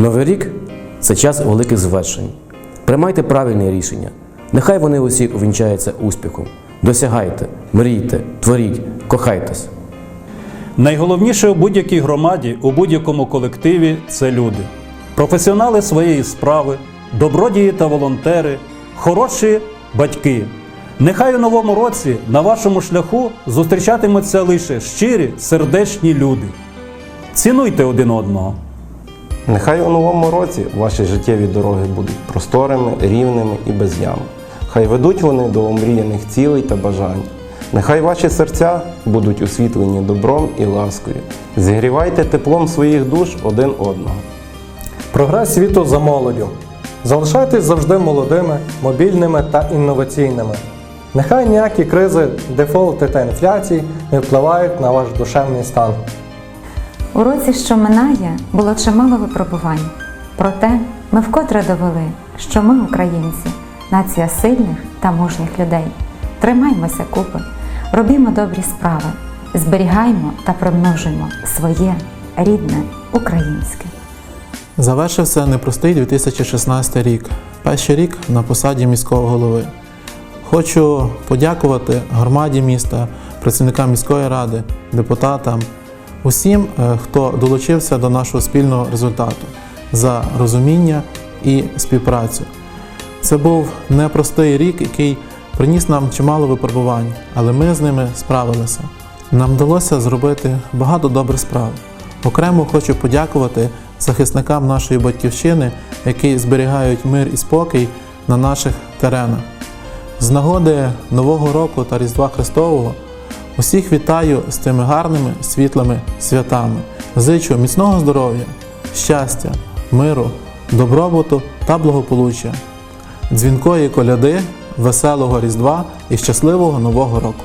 Новий рік це час великих звершень. Приймайте правильні рішення. Нехай вони усі увінчаються успіхом. Досягайте, мрійте, творіть, кохайтесь. Найголовніше у будь-якій громаді, у будь-якому колективі це люди. Професіонали своєї справи, добродії та волонтери, хороші батьки. Нехай у новому році на вашому шляху зустрічатимуться лише щирі, сердечні люди. Цінуйте один одного. Нехай у новому році ваші життєві дороги будуть просторими, рівними і без ям. Хай ведуть вони до омріяних цілей та бажань. Нехай ваші серця будуть освітлені добром і ласкою. Зігрівайте теплом своїх душ один одного. Прогрес світу за молоддю. Залишайтесь завжди молодими, мобільними та інноваційними. Нехай ніякі кризи, дефолти та інфляції не впливають на ваш душевний стан. У році, що минає, було чимало випробувань. Проте ми вкотре довели, що ми, українці, нація сильних та мужніх людей. Тримаймося купи, робімо добрі справи, зберігаймо та примножуємо своє рідне українське. Завершився непростий 2016 рік. Перший рік на посаді міського голови. Хочу подякувати громаді міста, працівникам міської ради, депутатам, усім, е, хто долучився до нашого спільного результату за розуміння і співпрацю. Це був непростий рік, який приніс нам чимало випробувань, але ми з ними справилися. Нам вдалося зробити багато добрих справ. Окремо хочу подякувати захисникам нашої батьківщини, які зберігають мир і спокій на наших теренах. З нагоди Нового року та Різдва Христового усіх вітаю з тими гарними світлими святами. Зичу міцного здоров'я, щастя, миру, добробуту та благополуччя, дзвінкої коляди, веселого Різдва і щасливого Нового року.